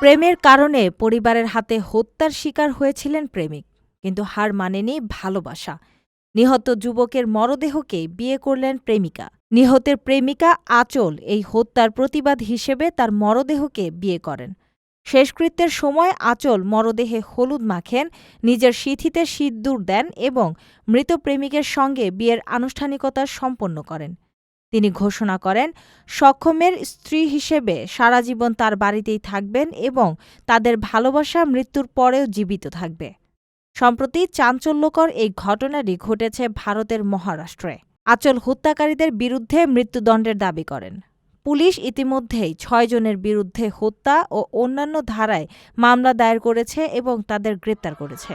প্রেমের কারণে পরিবারের হাতে হত্যার শিকার হয়েছিলেন প্রেমিক, কিন্তু হার মানেনি ভালোবাসা। নিহত যুবকের মরদেহকে বিয়ে করলেন প্রেমিকা। নিহতের প্রেমিকা আচল এই হত্যার প্রতিবাদ হিসেবে তার মরদেহকে বিয়ে করেন। শেষকৃত্যের সময় আচল মরদেহে হলুদ মাখেন, নিজের সিথিতে সিদ্দুর দেন এবং মৃত প্রেমিকের সঙ্গে বিয়ের আনুষ্ঠানিকতা সম্পন্ন করেন। তিনি ঘোষণা করেন, সক্ষমের স্ত্রী হিসেবে সারা জীবন তার বাড়িতেই থাকবেন এবং তাদের ভালোবাসা মৃত্যুর পরেও জীবিত থাকবে। সম্প্রতি চাঞ্চল্যকর এই ঘটনাটি ঘটেছে ভারতের মহারাষ্ট্রে। আচল হত্যাকারীদের বিরুদ্ধে মৃত্যুদণ্ডের দাবি করেন। পুলিশ ইতিমধ্যেই ছয়জনের বিরুদ্ধে হত্যা ও অন্যান্য ধারায় মামলা দায়ের করেছে এবং তাদের গ্রেপ্তার করেছে।